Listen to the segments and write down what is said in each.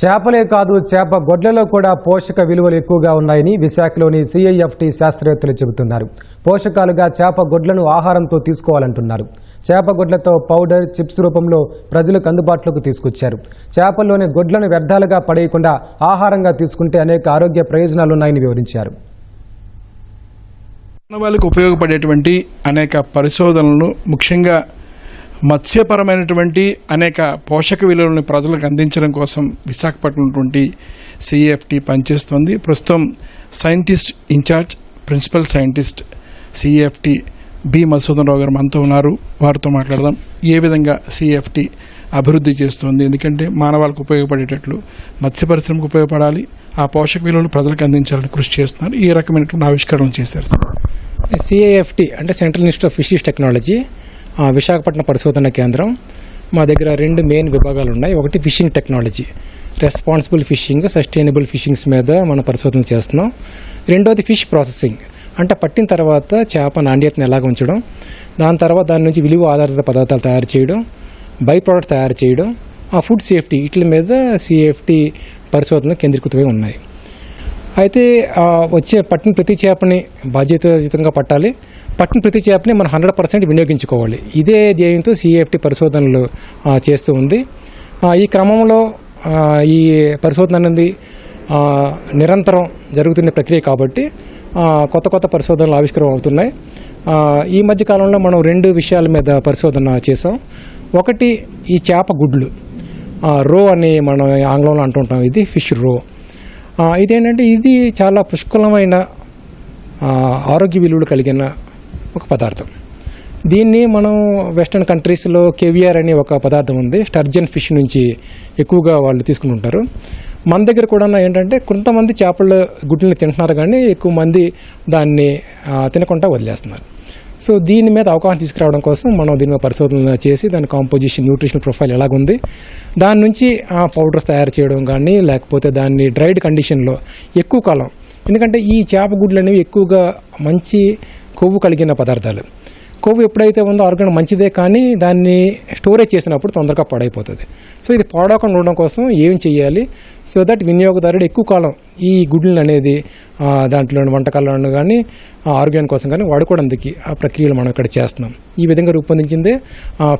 చేపలే కాదు చేప గొడ్లలో కూడా పోషక విలువలు ఎక్కువగా ఉన్నాయని విశాఖలోని సిఐఎఫ్టి శాస్త్రవేత్తలు చెబుతున్నారు. పోషకాలుగా చేప గొడ్లను ఆహారంతో తీసుకోవాలంటున్నారు. చేప గొడ్లతో పౌడర్ చిప్స్ రూపంలో ప్రజలకు అందుబాటులోకి తీసుకొచ్చారు. చేపల్లోని గొడ్లను వ్యర్థాలుగా పడేయకుండా ఆహారంగా తీసుకుంటే అనేక ఆరోగ్య ప్రయోజనాలున్నాయని వివరించారు. మానవాళికి ఉపయోగపడేటువంటి అనేక పరిశోధనలు ముఖ్యంగా మత్స్యపరమైనటువంటి అనేక పోషక విలువలను ప్రజలకు అందించడం కోసం విశాఖపట్నం ఉన్నటువంటి సిఎఫ్టి పనిచేస్తోంది. ప్రస్తుతం scientist in-charge principal scientist CFT B Madhusudan Rao garu మనతో ఉన్నారు. వారితో మాట్లాడదాం. ఏ విధంగా సిఎఫ్టి అభివృద్ధి చేస్తుంది? ఎందుకంటే మానవాళికి ఉపయోగపడేటట్లు మత్స్య పరిశ్రమకు ఉపయోగపడాలి. ఆ పోషక విలువలు ప్రజలకు అందించాలని కృషి చేస్తున్నారు. ఈ రకమైనటువంటి ఆవిష్కరణలు చేశారు సార్. సిఐఎఫ్టి అంటే central institute of fisheries technology Visakhapatnam పరిశోధన కేంద్రం. మా దగ్గర రెండు మెయిన్ విభాగాలు ఉన్నాయి ఒకటి fishing technology responsible fishing sustainable fishings మీద మనం పరిశోధన చేస్తున్నాం. రెండోది ఫిష్ ప్రాసెసింగ్ అంటే పట్టిన తర్వాత చేప నాణ్యతను ఎలాగ ఉంచడం దాని తర్వాత దాని నుంచి విలువ ఆధారిత పదార్థాలు తయారు చేయడం బై ప్రోడక్ట్ తయారు చేయడం ఆ ఫుడ్ సేఫ్టీ వీటి మీద సిఎఫ్టీ పరిశోధనలు కేంద్రీకృతమై ఉన్నాయి. అయితే వచ్చే పట్టిన ప్రతి చేపని బాధ్యతాయుతంగా పట్టాలి. పట్టిన ప్రతి చేపని మనం హండ్రెడ్ పర్సెంట్ వినియోగించుకోవాలి. ఇదే ధ్యేయంతో సిఎఫ్టి పరిశోధనలు చేస్తూ ఉంది. ఈ క్రమంలో ఈ పరిశోధన అనేది నిరంతరం జరుగుతున్న ప్రక్రియ కాబట్టి కొత్త కొత్త పరిశోధనలు ఆవిష్కరం అవుతున్నాయి. ఈ మధ్య కాలంలో మనం రెండు విషయాల మీద పరిశోధన చేసాం ఒకటి ఈ చేప గుడ్లు. రో అని మనం ఆంగ్లంలో అంటుంటాం ఇది ఫిష్ రో. ఇదేంటంటే ఇది చాలా పుష్కలమైన ఆరోగ్య విలువలు కలిగిన ఒక పదార్థం. దీన్ని మనం వెస్ట్రన్ కంట్రీస్లో కెవియర్ అనే ఒక పదార్థం ఉంది. స్టర్జన్ ఫిష్ నుంచి ఎక్కువగా వాళ్ళు తీసుకుని ఉంటారు. మన దగ్గర కూడా ఏంటంటే కొంతమంది చేపల గుడ్లని తింటున్నారు కానీ ఎక్కువ మంది దాన్ని తినకుండా వదిలేస్తున్నారు. సో దీని మీద అవగాహన తీసుకురావడం కోసం మనం దీని మీద పరిశోధన చేసి దాని కాంపోజిషన్ న్యూట్రిషన్ ప్రొఫైల్ ఎలాగుంది దాని నుంచి పౌడర్స్ తయారు చేయడం కానీ లేకపోతే దాన్ని డ్రైడ్ కండిషన్లో ఎక్కువ కాలం ఎందుకంటే ఈ చేప గుడ్లు అనేవి ఎక్కువగా మంచి కొవ్వు కలిగిన పదార్థాలు. కొవ్వు ఎప్పుడైతే ఉందో ఆర్గాన్ మంచిదే కానీ దాన్ని స్టోరేజ్ చేసినప్పుడు తొందరగా పాడైపోతుంది. సో ఇది పాడవకుండా ఉండడం కోసం ఏం చేయాలి సో దట్ వినియోగదారుడు ఎక్కువ కాలం ఈ గుడ్లను అనేది దాంట్లో వంటకాలను కానీ ఆర్గాన్ కోసం కానీ వాడుకోవడానికి ఆ ప్రక్రియలు మనం ఇక్కడ చేస్తున్నాం. ఈ విధంగా రూపొందించిందే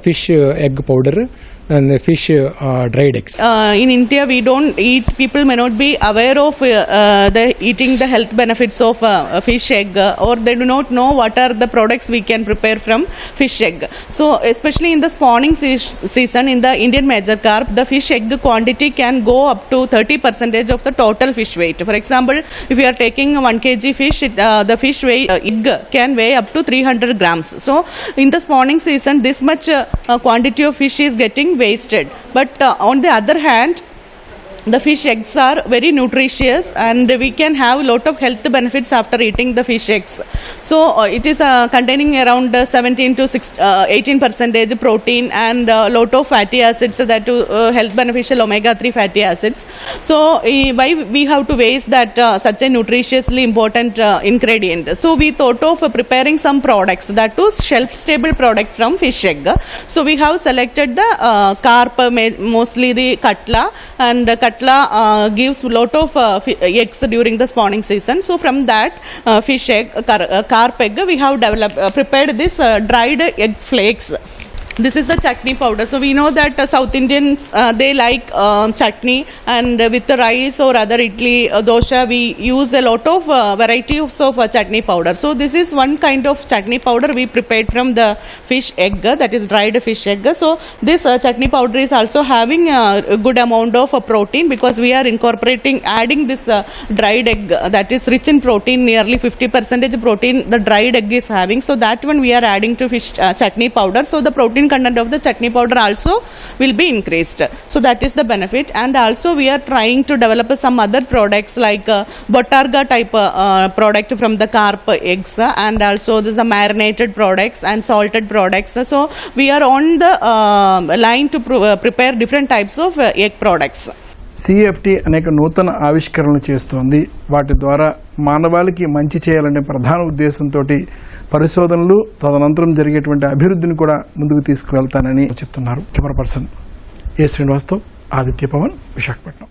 fish egg powder and the fish uh, dried eggs. Uh, in India, we don't eat. People may not be aware of uh, uh the eating the health benefits of uh, fish egg, uh, or they do not know what are the products we can prepare from fish egg. So, especially in the spawning se season in the Indian major carp, the fish egg quantity can go up to 30 percentage of the total fish weight. For example, if you are taking 1 kg fish, it, uh, the fish weigh, uh, egg can weigh up to 300 grams. So, in the spawning season, this much uh, uh, quantity of fish is getting wasted. But uh, on the other hand, the fish eggs are very nutritious and we can have a lot of health benefits after eating the fish eggs. So uh, it is uh, containing around uh, 17 to 6, uh, 18 percentage protein and uh, lot of fatty acids that uh, health beneficial omega 3 fatty acids. So uh, why we have to waste that uh, such a nutritiously important ingredient? So we thought of preparing some products that was shelf stable product from fish egg. So we have selected the carp mostly the katla and uh, katla uh, gives lot of uh, fi- eggs during the spawning season. So from that uh, fish egg uh, car- uh, carp egg we have developed uh, prepared this uh, dried egg flakes this is the chutney powder. So we know that uh, south indians uh, they like um, chutney and uh, with the rice or other idli uh, dosha we use a lot of uh, of uh, chutney powder. So this is one kind of chutney powder we prepared from the fish egg that is dried fish egg. So this uh, chutney powder is also having uh, a good amount of uh, protein because we are incorporating adding this uh, dried egg uh, that is rich in protein nearly 50 percentage protein the dried egg is having. So that one we are adding to fish uh, chutney powder. So the protein content of the chutney powder also will be increased so that is the benefit and also we are trying to develop some other products like uh, botarga type uh, uh, product from the carp eggs uh, and also there's a marinated products and salted products so we are on the uh, line to pr uh, prepare different types of uh, egg products CFT అనేక నూతన ఆవిష్కరణలు చేస్తోంది వాటి ద్వారా మానవాళికి మంచి చేయాలనే ప్రధాన ఉద్దేశంతో పరిశోధనలు తదనంతరం జరిగేటువంటి అభివృద్ధిని కూడా ముందుకు తీసుకువెళ్తానని చెప్తున్నారు కెమెరా పర్సన్ ఏ శ్రీనివాస్తో ఆదిత్య పవన్ విశాఖపట్నం.